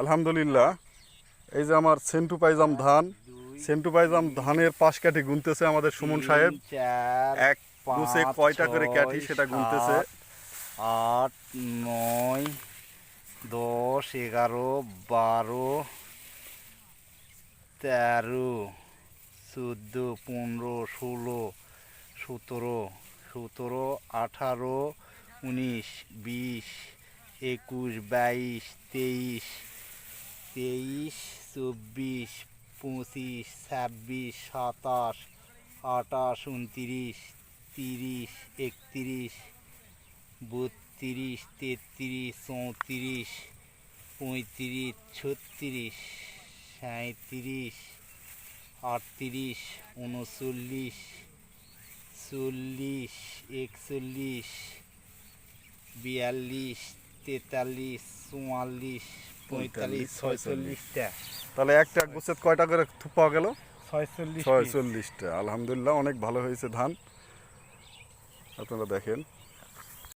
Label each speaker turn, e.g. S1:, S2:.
S1: আলহামদুলিল্লাহ। এই যে আমার সেন্টু পাইজাম ধান সেন্টু পাইজাম ধানের পাশ কাঠি গুনতেছে আমাদের সুমন সাহেব। এক গুছে কয়টা করে
S2: কাঠি
S1: সেটা গুনতেছে?
S2: আট নয় দশ এগারো বারো তেরো চোদ্দ পনেরো ষোলো সতেরো সতেরো আঠারো উনিশ বিশ একুশ বাইশ তেইশ তেইশ, চব্বিশ, পঁচিশ, ছাব্বিশ, সাতাশ, আঠাশ উনত্রিশ তিরিশ, একত্রিশ, বত্রিশ, তেত্রিশ, চৌত্রিশ, পঁয়ত্রিশ, ছত্রিশ সাঁত্রিশ আটত্রিশ, উনচল্লিশ, চল্লিশ, একচল্লিশ, বিয়াল্লিশ, তেতাল্লিশ, চুয়াল্লিশ পঁয়তাল্লিশ ছয়চল্লিশটা।
S1: তাহলে একটা গুছে কয়টা করে থুপ পাওয়া গেল?
S2: ছয়চল্লিশ
S1: ছয়চল্লিশটা। আলহামদুলিল্লাহ অনেক ভালো হয়েছে ধান। আপনারা দেখেন।